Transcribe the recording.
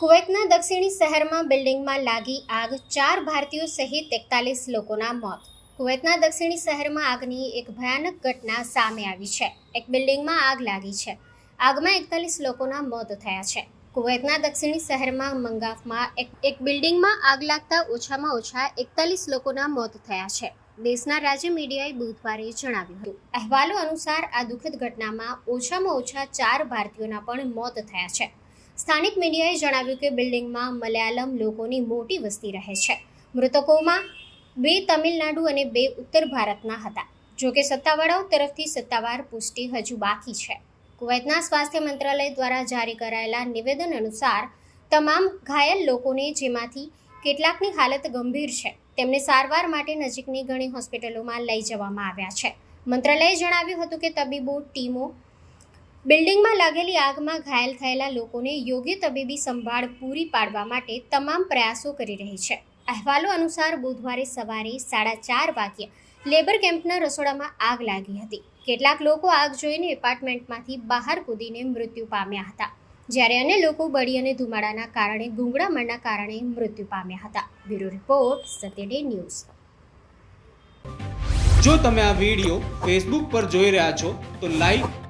કુવૈતના દક્ષિણી શહેરમાં બિલ્ડિંગમાં લાગી આગ, ચાર ભારતીયો સહિત એકતાલીસ લોકોના મોત. કુવૈતના દક્ષિણી શહેરમાં આગની એક ભયાનક ઘટના સામે આવી છે. એક બિલ્ડિંગમાં આગ લાગી છે. આગમાં એકતાલીસ લોકોના મોત થયા છે. કુવૈતના દક્ષિણી શહેરમાં મંગાફમાં એક એક બિલ્ડિંગમાં આગ લાગતા ઓછામાં ઓછા એકતાલીસ લોકોના મોત થયા છે. દેશના રાજ્ય મીડિયાએ બુધવારે જણાવ્યું હતું. અહેવાલો અનુસાર આ દુઃખદ ઘટનામાં ઓછામાં ઓછા ચાર ભારતીયોના પણ મોત થયા છે. સ્થાનિક મીડિયાએ જણાવ્યું કે બિલ્ડિંગમાં મલયાલમ લોકોની મોટી વસ્તી રહે છે. મૃતકોમાં બે તમિલનાડુ અને બે ઉત્તર ભારતના હતા. જો કે સત્તાવાળાઓ તરફથી સત્તાવાર પુષ્ટિ હજુ બાકી છે. કુવૈતના સ્વાસ્થ્ય મંત્રાલય દ્વારા જારી કરાયેલા નિવેદન અનુસાર, તમામ ઘાયલ લોકોને જેમાંથી કેટલાકની હાલત ગંભીર છે, તેમને સારવાર માટે નજીકની ઘણી હોસ્પિટલોમાં લઈ જવામાં આવ્યા છે. મંત્રાલયે જણાવ્યું હતું કે તબીબો, ટીમો બિલ્ડિંગમાં લાગેલી આગમાં ઘાયલ થયેલા લોકોને યોગ્ય તબીબી સંભાળ પૂરી પાડવા માટે તમામ પ્રયાસો કરી રહી છે. અહેવાલો અનુસાર બુધવારે સવારે સાડા ચાર વાગ્યે લેબર કેમ્પના રસોડામાં આગ લાગી હતી. કેટલાક લોકો આગ જોઈને એપાર્ટમેન્ટમાંથી બહાર કૂદીને મૃત્યુ પામ્યા હતા. જ્યારે અન્ય લોકો બળી અને ધુમાડાના કારણે ગુંગળામણના કારણે મૃત્યુ પામ્યા હતા. Bureau report Satyaday news. જો તમે આ વીડિયો ફેસબુક પર જોઈ રહ્યા છો, તો લાઈક